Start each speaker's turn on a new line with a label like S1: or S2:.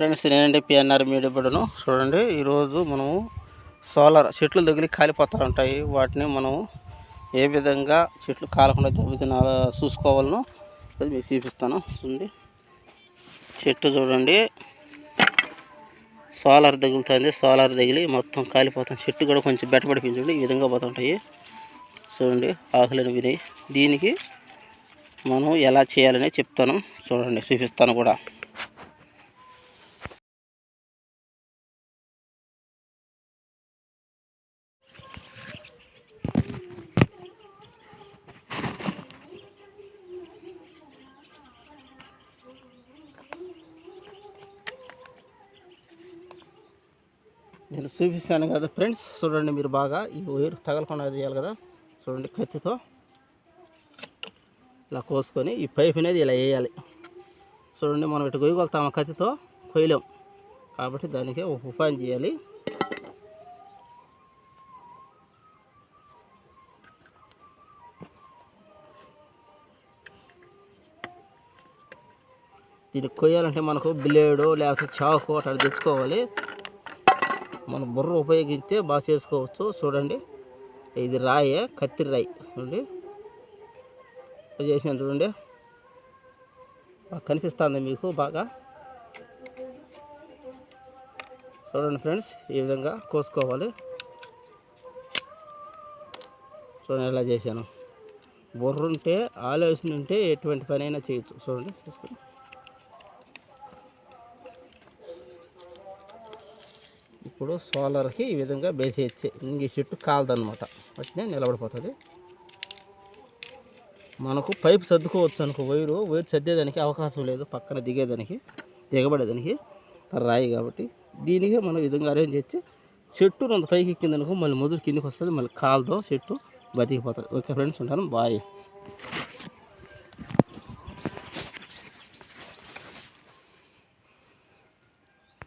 S1: Friends నేనండి PNR media చూడండి ఈరోజు మనము సోలార్ చెట్లు తగిలి కాలిపోతూ ఉంటాయి. వాటిని మనము ఏ విధంగా చెట్లు కాలకుండా దెబ్బతిన చూసుకోవాలనో అది మీకు చూపిస్తాను. చూడండి చెట్టు చూడండి. సోలార్ తగులుతుంది. సోలార్ తగిలి మొత్తం కాలిపోతుంది. చెట్టు కూడా కొంచెం బెట్టబడిపించండి ఈ విధంగా పోతుంటాయి చూడండి ఆకులను విని దీనికి మనం ఎలా చేయాలని చెప్తాను. చూడండి చూపిస్తాను కూడా. నేను చూపిస్తాను కదా ఫ్రెండ్స్. చూడండి మీరు బాగా ఈ వైర్ తగలకుండా చేయాలి కదా. చూడండి కత్తితో ఇలా కోసుకొని ఈ పైప్ అనేది ఇలా వేయాలి. చూడండి మనం ఇటు కొయ్యగలుగుతాం ఆ కత్తితో? కొయ్యలేం. కాబట్టి దానికి ఒక ఉపాయం చేయాలి. దీనికి కొయ్యాలంటే మనకు బ్లేడు లేకపోతే చాకు అట్లా తెచ్చుకోవాలి. మనం బుర్ర ఉపయోగించే బాగా చేసుకోవచ్చు చూడండి. ఇది రాయే కత్తి రాయి. చూడండి. చేసిన చేసాను చూడండి. కనిపిస్తుంది మీకు బాగా. చూడండి ఫ్రెండ్స్ ఈ విధంగా కోసుకోవాలి. చూడండి ఎలా చేశాను. బుర్ర ఉంటే ఆలోచన ఉంటే ఎటువంటి పని అయినా చేయొచ్చు. చూడండి చూసుకోండి. ఇప్పుడు సోలార్కి ఈ విధంగా బేసేయచ్చు ఇంక ఈ చెట్టు కాలదనమాట అట్నే నిలబడిపోతుంది. మనకు పైపు సర్దుకోవచ్చు అనుకో వైరు వైరు సర్దేదానికి అవకాశం లేదు పక్కన దిగేదానికి దిగబడేదానికి రాయి కాబట్టి. దీనికి మనం విధంగా అరేంజ్ చేసి చెట్టు రెండు పైకి ఎక్కిందనుకో మళ్ళీ మొదలు కిందికి వస్తుంది మళ్ళీ కాలుతో చెట్టు బతికిపోతుంది. ఓకే ఫ్రెండ్స్ ఉంటాను. బాయ్